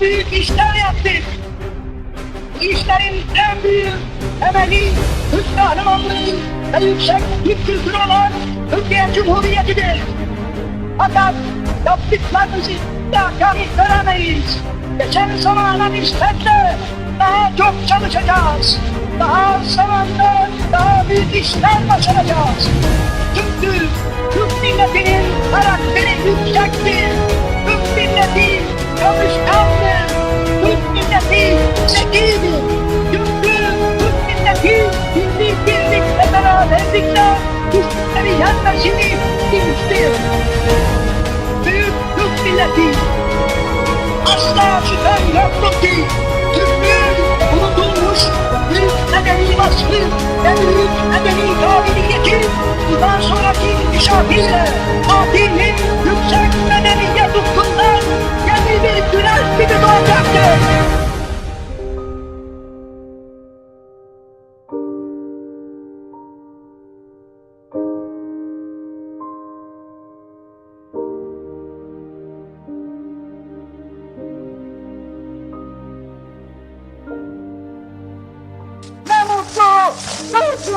büyük işler yaptık. İşlerin en büyük temeli Türk kahramanlığı ve yüksek Türk kültürü olan Türkiye Cumhuriyeti'dir. Fakat yaptıklarımızı da kanıtlayamayız. Geçen zamana nispetle daha çok çalışacağız. Daha zamanda daha büyük işler başaracağız. Çünkü Türk milletinin karakteri yüksektir. Türk milleti çalışkandır. Beraberlikle güçleri yenmesini bilmiştir. Büyük Türk milleti. Asla şüphem yoktur ki Türklüğün unutulmuş büyük medeni vasfı ve büyük medeni kabiliyeti bundan sonraki inşaatıyla Fatih'in yüksek medeniyet ufkundan Oh,